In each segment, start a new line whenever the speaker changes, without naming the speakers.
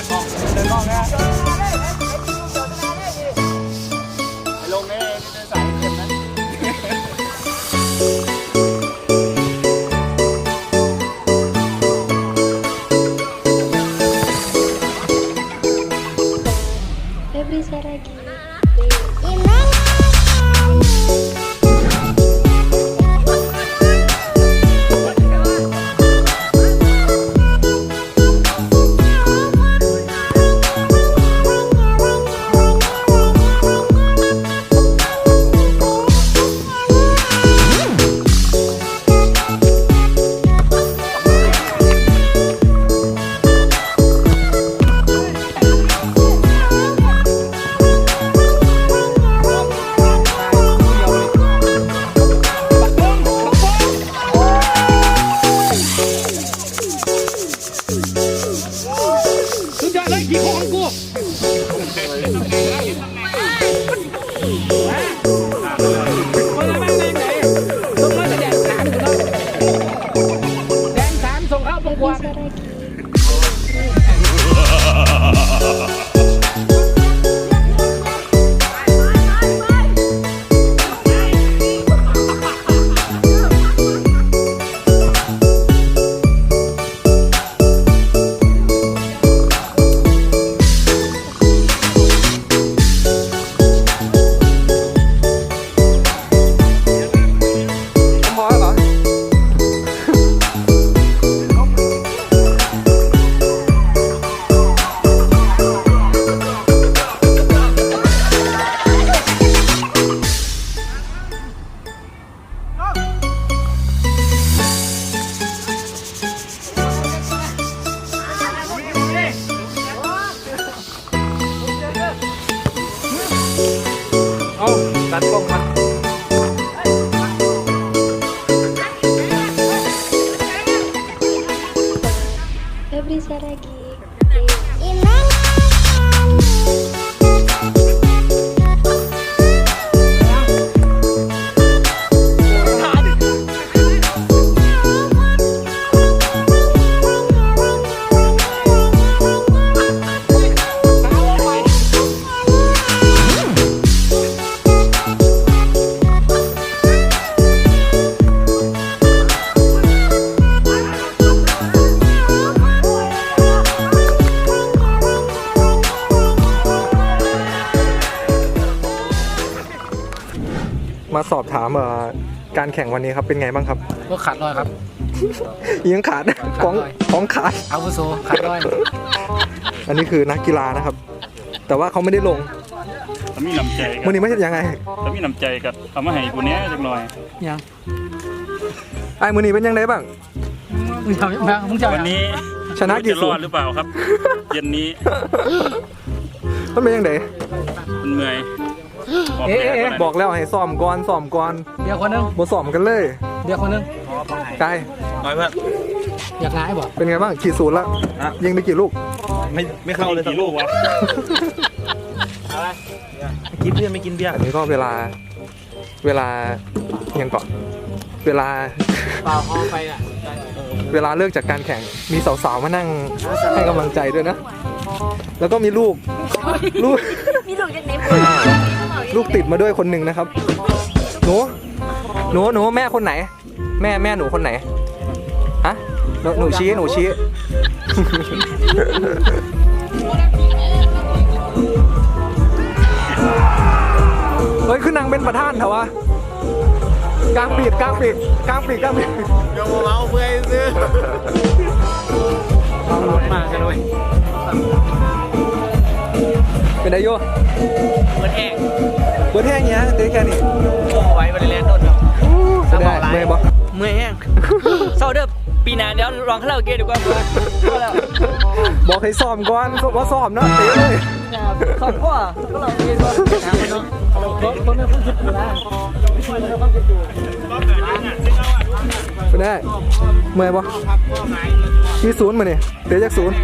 ากล้องเดินกล้องนะไปลงนี่นี่เป็นสายเก็บนะ
การแข่งวันนี้ครับเป็นไงบ้างครับ
ก็ขาดลอยครับ
ยังขาดของของขาด
อาวุโสขาดลอย
อันนี้คือนักกีฬานะครับ แต่ว่าเขาไม่ได้ลง
ถ้ามีน้ำใจกั
วันนี้ไม่ใช่ยังไง
ถ้ามีน้ำใจกับเอามาให้กูเนี้ยจักหน่อย
ยัง
ไอ้มือนี้เป็นยังไงบ้าง
มึงทำยังไงมึงจะ
วันนี้
ชนะกี่
จะ
ศู
ร
น
อ
ย์
ดหรือเปล่าครับ เย็นนี้
มันเป็นยังไง
มันเมื่อย บอก
เอ๊ะ
แม่
เอ๊ะ
ว่า
บอกแล้วให้ซ้อมก่อนซ้อมก่อน
เดี๋ยวคนนึง
บ่ซ้อมกันเลย
เดี๋ยวคนนึง
กาย
น้อยเพื่อน
อยากหงายบอก
เป็นไงบ้างขีดศูนย์แล้วยิงไปกี่ลูก
ไม่ไม่เข้าเลย
กี่ลูกวะ
กินเบียร์ไม่กินเบียร์
อันนี้ก็เวลาเวลายังก่อนเวลา
เปล่าพอไปอะ
เวลาเลิกจากการแข่งมีสาวๆมานั่งให้กำลังใจด้วยนะ แล้วก็มีลูกลูก
มีลูกจากไหน
ลูกติดมาด้วยคนหนึ่งนะครับ หนู หนูหนูแม่คนไหน แม่แม่หนูคนไหน ฮะ หนูหนูชี้หนูชี้ เฮ้ยคือนางเป็นประธานเถอะวะกลางปีกกลางปีกกลางปีกกลางปีก
เดี๋ยวเมาเพื่อซื้อ
มากันเลย
เป็นไดโย
เหมือนแห้ง
เบิร์ดแห้งเนี้ยเต้แค่นี้
โอ้ไว้บริเลนโดน
ไม่ได้เมย์บอก
เมื่อยแห้งเศร้าเด้อปีหน้าเดี๋ยวลองคาราโอเกะดีกว่าพอแล้ว
บอกให้ซ้อมก่อนว่าซ้อมเนาะเตะเลย
สองข้อก็เราเรียนว่าถามมันเนาะคนไม่ค่อยคิดอยู่นะ
ไม่ได้เมื่อยปะมีศูนย์มาเนี่ยเตะจากศูนย์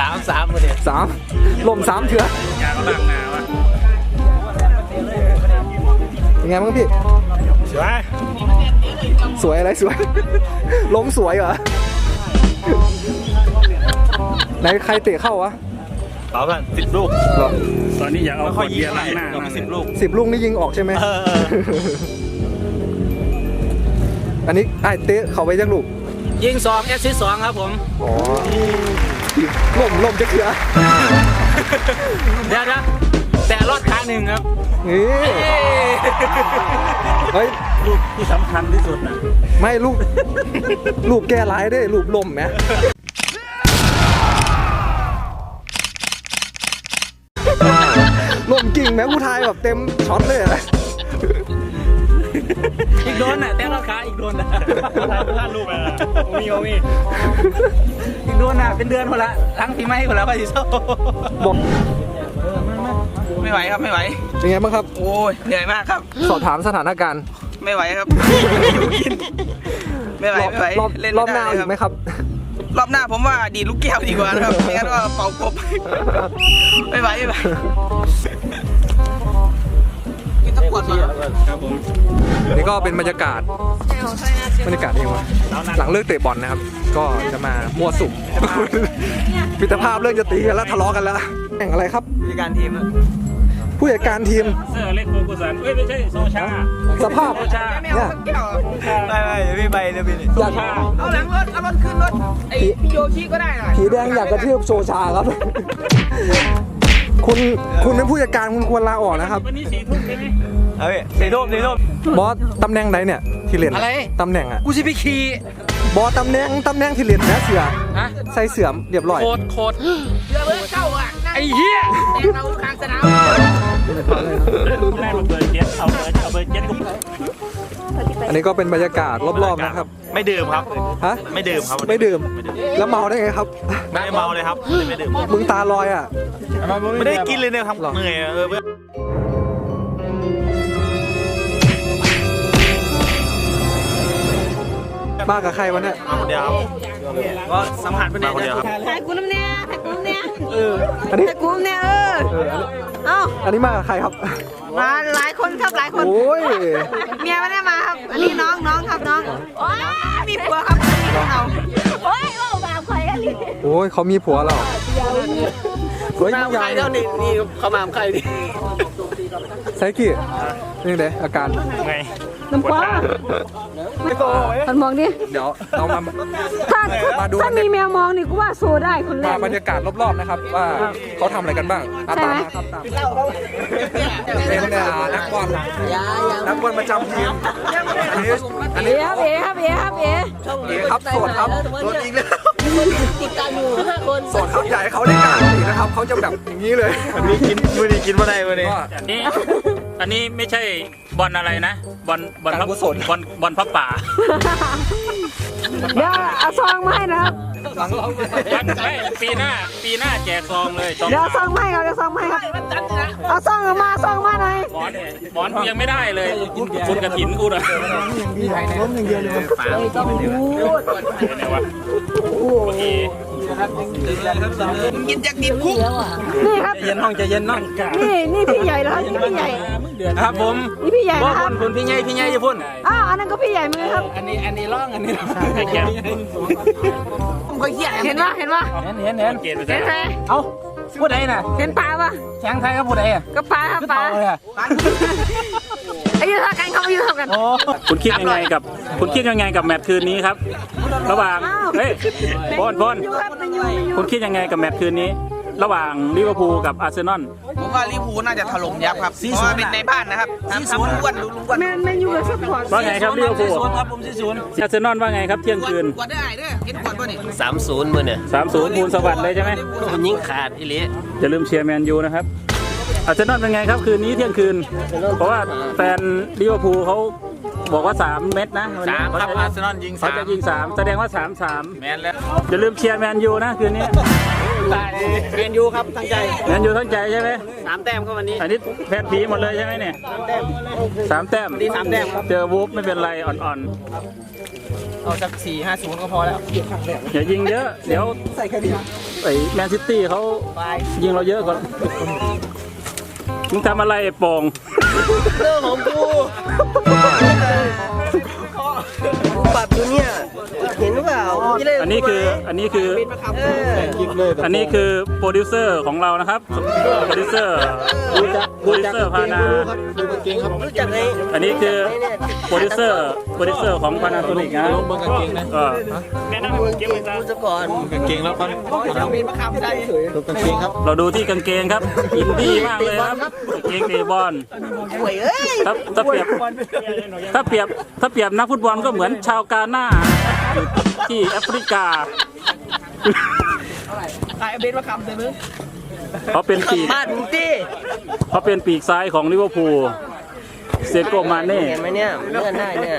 สามสามคนเนี่ย
สามลมสามเถื่อยา
ก็ล้างหน้าวะ
เป็นไงบ้างพี่
สวย
สวยอะไรสวยล้มสวยเหรอไหนใครเตะเข้าวะ
เอากันสิบลูก
เหรอ
ตอนนี้อยากเอา
ไม่
ข
ค่อ
วยด
ยิ
เบี
ง
ยร์
เท่าไห
ล้า
ร่
งหน้า
เรา
มา
มีสิบลูก
สิบลูกนี่ยิงออกใช่ไหม
เออเออ
อันนี้ไอ้เตะเขาไปจักลูก
ยิงสองแอสซิสต์สองครับผม
อ๋อ ล่มล่มจะเกลือ
เดี๋ยวนะแต่รอดทางหนึ่งครับ
นี่เฮ้ย
ลูกที่สำคัญที่สุดนะ
ไม่ลูกลูกแก้ร้ายด้วยลูกล่มไหมล่มกิ่งแม้ผู้ทายแบบเต็มช็อตเลยอะ
อีกโดนน่ะแต่รอดขาอีกโดนน่ะ
พลาดลูกไปแล้วโอ้มีโอ้มี
อีกโดนน่ะเป็นเดือนคนละทั้งปีใหม่คนละไปสิโซ่
บอก
ไม่ไหวครับไม่ไหว
เป็นไงบ้างครับ
โอ้ยเหนื่อยมากครับ
สอบถามสถานการณ์
ไม่ไหวครับไม่ไหว
รอบ
ไม่ไหว
รอบ
เล่น
รอบหน้า
ด้
เอาอีกไหมครับ
รอบหน้าผมว่าดีดลูกแก้วดีกว่านะครับไม่งั้นก็เป่ากบไม่ไหวไม่ไหว
ครับผม
นี่ก็เป็นบรรยากาศบรรยากาศเองวะหลังเลิกเตะบอลนะครับ ก็จะมามั่วสุมมิตรภาพเรื่องจะตีกันแล้วทะเลาะกันแล้วแข่งอะไรครับ
ผู้จัดการทีมอะ
ผู้จัดการทีม
เสื้อเล็กโกกุสันเอ้ยไม่ใช่โซชา
สภาพ
โซชา
ไม่เอาสักแก้วเหรอ
ไม่ไม่เดี๋ยวพี่ไปเดี๋ยวพี่นี่
อยาก
เอาหลังรถเอารถขึ้นรถไอ้พี่โยชิก็ได้หน่อย
ผีแดงอยากกระทืบโชชาครับคุณคุณเป็นผู้จัดการคุณควรลาออกนะครับ
วันนี้สี่ทุ่มใช่ไหม
เอาพี่สี่ทุ่มสี่ทุ่ม
บอสตำแหน่งไหนเนี่ยที่เล่น
อะไร
ตำแหน่งอะ
กูสิไปขี่
บอสตำแหน่งตำแหน่งที่เล่นนะเสือ
ฮะ
ใส่เสื่อมเรียบร้อย
โคตรโคตร
เรือเบอร์เก้าอะนั่ง
ไอ้เหี้ย
แดงเรากลางสนาม
แม่มาเบอร์เจ็ดเอาเบอร์เอาเบอร์เจ็ดก็
อันนี้ก็เป็นบรรยากาศรอบๆนะครับ
ไม่ดื่มครับ
ฮะ
ไม่ดื่มครับ
ไม่ดื่ม แล้วเมาได้ไงครับ
ไม่เมาเลยครับ ไม่ดื่ม
มึงตาลอยอะ
ไม่ได้กินเลยเนี่ยทำ
หรอ
เหนื่อยเออเพื่อน
มากับใครวะเนี่ย
มาคนเดียวครับก็สัมผัสไปมาคนเดียวครับ
ถ่ายกูน้ำเนี่ยถ่ายกูน้ำเนี่ย
อันนี้
ถ่ายกูน้ำเนี่ยเออ
เออ
เอ้า
อันนี้มากับใครครับ
มาหลายคนครับหลายคน
โอ้ย
เมียไม่ได้มาครับอันนี้น้องน้องครับน้องโอ้ยมีผัวครับมีผัวเขาโอ้ยโอ้บาปใครกันดิ
โอ้ยเขามีผัวแล้วเฮ้ยมึงใหญ่
เจ้านี่นี่เขามาใครดิ
ไซกี้นี่เด้อาการ
ไง
น้ำปลา มันมองดิ
เดี๋ยวเรามา
ถ้า
มาดู
ถ้ามีแมวมองนี่กูว่าโซได้คนแร
มากบรรยากาศรอบๆนะครับ ว่าเขาทำอะไรกันบ้างอะตามมาครับตามเป็นอ่านักบอลนักบอลประจำทีมอันนี้อัน
เอ๋
นี้
ครับเอ๋ครับเอ๋ครับเอ๋
เอ๋ครับโสดครับโสดอีกแล้วโสดครับใหญ่เขาได้กล้ารอีกนะครับเขาจะแบบอย่างนี้เลย
วันนี้กินวันนี้กินมาได้วันนี้
ก็
อันนี้อันนี้ไม่ใช่ บอลอะไรนะบอลบอล
การกุศล
บอลบอลพระป่า
เดี๋ยวเอาซองมาให้นะครับ
วันไม่ปีหน้า ปีหน้าแจกซองเลยซอง
เดี๋ยวเอาซองมาให้ครับเดี๋ยวซองมาให้ครับเอาซองออกมาซองมาหน่อย
หมอนหมอนกูยังไม่ได้เลยคุณกระถินกูนะไหนวะโอ เค
กินจากดิบคุก
นี่ครับ
เย็นน้องจะเย็นน้อง
นี่นี่พี่ใหญ่แล้วครับนี่พี่ใหญ่
ครับผม
นี่พี่ใหญ่
ว่า
นะค
คุ
รับ
ณคุณพี่ใหญ่พี่ใหญ่จะพุ่น
อ้าวอันนั้นก็พี่ใหญ่มือครับ
อันนี้อันนี้ร่องอันนี้ร่อง
ไอ้แก้ว
ผมเคยเขียน
เห็นปะเห็นปะ
เห็นเห็นเห็น
เกณฑ์ไป
เห็นไหม
เอ้าผู้ใดน่ะ
เห็นปลาปะ
แข่งไทยกับผู้ใดอะ
ก็ปลาครับ
คือ
ปลา
เต่าเลย อะ
อายุเท่ากันเขาอายุเท่ากัน
โอ้
คุณคิดยังไงกับ คุณคิดยังไงกับแมตช์คืนนี้ครับ ระหว่างเฮ้ยบอลบอล
อยู่ครับมันอยู่มันอยู่
คุณคิดยังไงกับแมตช์คืนนี้ ระหว่างลิเวอร์พูลกับอาร์เซนอล
ผมว่าลิเวอร์พูลน่าจะถล่มยับครับเพราะว่าเป็นในบ้านนะครับทำทำลุงอ้วนดูลุงอ้วน
แมนแมนอยู่กับซัพพอร์ต
ว่าไงครับลิเวอร์พูล
ศูนย์ครับผมสี่ศูนย์
อาร์เซนอลว่าไงครับเที่ยงคืน
กวดได้เด้อเห็นกวดป่ะนี่
สามศูนย์มือเนี่ย
3-0มูลสวัสดิ์เลยใช่ไหม
มันยิงขาดอีหลี
อย่าลืมเชียร์แมนยูนะครับ อาร์เซนอลเป็นไงครับคืนนี้เที่ยงคืน เพราะว่าแฟนลิเวอร์พูลเขาบอกว่า 3 เม็ดนะวันนี้
สามครับ
เขา
อา
จะ
ร์เซนอลยิง
เขา
สาม
จะยิง 3 แสดงว่า3
แมนแล้ว
3อย่าลืมเชียร์แมนยูนะคืนนี้
เรียนยูครับตั้งใจ
แมนยูตั้งใจใช่ไหม
สามแต้มครับวันนี้
อันนี้แพทย์ผีหมดเลยใช่ไหมเนี่ยสามแต้ม
ดีสามแต้มครับ
เจอวูฟไม่เป็นไรอ่อน
เอาสักสี่ห้าศูนย์ก็พอแล้ว
ๆอย่ายิงเยอะ เดี๋ยว
ใส่แค่นี้
ไอ้แมนซิตี้เขายิงเราเยอะก่อน มึงทำอะไรไอ้โป่ง
เรื่องของกูปัดตัวเนี่ย
เห็นหรือเปล่าไม่ได้
อันนี้คืออันนี้คือ
เออ
อันนี้คือโปรดิวเซอร์ของเรานะครับ โปรดิวเซอร์โปรดิวเซอร์พานา
รู้จักไอ้
อันนี้คือโปรดิวเซอร์ โปรดิวเซอร์ของพานาโซนิกนะก็
รู้จักก่อน
เราดูที่กางเกงครับอินดี้มากเลยครับกางเกงเตะบอล
ห่วยเอ้ย
ถ้าถ้าเปรียบถ้าเปรียบถ้าเปรียบนักฟุตบอลก็เหมือนชาวกาหน้าอยู่ ที่แอฟริกา
ขายเบนมาคำเลยมึง
เขาเป็นปีก
บ้านมึงตี
เขาเป็นปีกซ้ายของลิเวอร์พูลเซโกมาเน่
เห็นไหมเนี่ยเลื่อนได้เนี่ย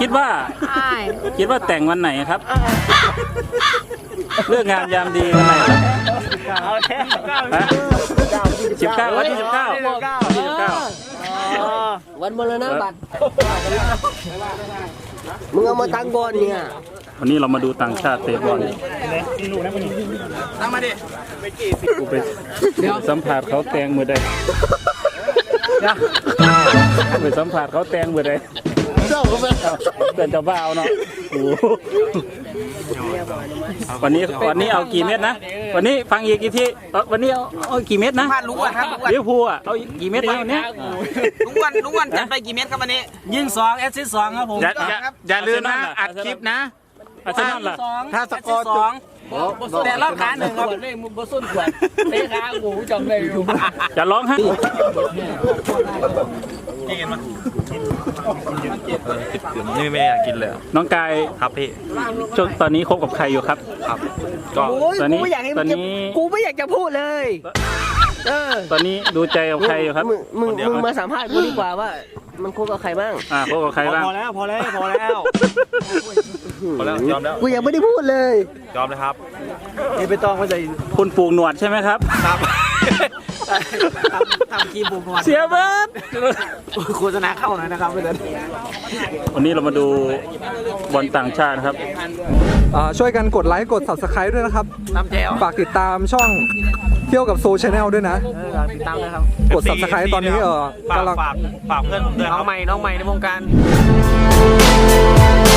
คิดว่า
ใช่
คิดว่าแต่งวันไหนครับ เลือกงานยามดีวันไหนครับฮะสิบเก้าวันที่สิบเก้าวันที่สิบเก้า
วันมรณบัตร มึงเอามาตั้งบอลเนี่ย
วันนี้เรามาดูต่างชาติเตะบอล
นั่งมาดิ
กูไปสัมผัสเขาแตงมือใดไปสัมผัสเขาแตงมือใด เตือนเจ้าบ่าวเนาะโอ้โหวันนี้วันนี้เอากี่เม็ดนะ วันนี้ฟังอีกกี่ทีเอ้าวันนี้เอาเอากี่เม็ดนะ
พลาดลุงวันครับลุงวัน
ลิเวอร์พูลอะเอากี่เม็ดแล้ววันเนี้ย
ลุงวันลุงวันจัดไปกี่เม็ดครับวันนี้
ยิงสองแอสซิสต์สองครับผม
อย่าอย่า
อย่าลืมนะอัดคลิปนะ
อาร์เซนอลล่ะ
ถ้าสกอร์จบ
แต่รอบขาหนึ่งครับ
อย่าร้อง ไห้
นี่ไม่อยากกินเลย
น้องกาย
ครับพี่
ช่วงตอนนี้คบกับใครอยู่ครับ
ครับ ก็
โอ้ย
ตอน
กู
นี้
ไม่อยากให้
ต
มึ
อน
งจะ
นี้
กูไม่อยากจะพูดเลย เออ
ตอนนี้ดูใจกับใครอยู่ครับ
มึงมึงมึงมาสัมภาษณ์กูดีกว่าว่า มันคบกับใครบ้าง
อ่าคบกับใครบ้าง
พอแล้วพอแล้วพอแล้ว พอแล้วยอมแล้ว
กูยังไม่ได้พูดเลย
ยอมเลยครับ นี่ไม่ต้องเข้าใจ
คุณปลูกหนวดใช่ไหมครับ
ครับ
ทำกีบุกก่อน
เสียเบิร์ด
โฆษณาเข้าหน่อยนะครับเพื่อน
วันนี้เรามาดูบอลต่างชาตินะครับ
อ่าช่วยกันกดไลค์กด subscribe ด้วยนะครับ
น้ำแจว
ฝากติดตามช่องเที่ยวกับโซชแนลด้วยนะ
ติดตามเลยครับ
กด subscribe ตอนนี้เออ
ฝาก
กำลัง
ฝากฝากเพื่อนผมด้วยค
น้อ
รั
ง
บ
ใหม่น้องใหม่ในวงการ
เ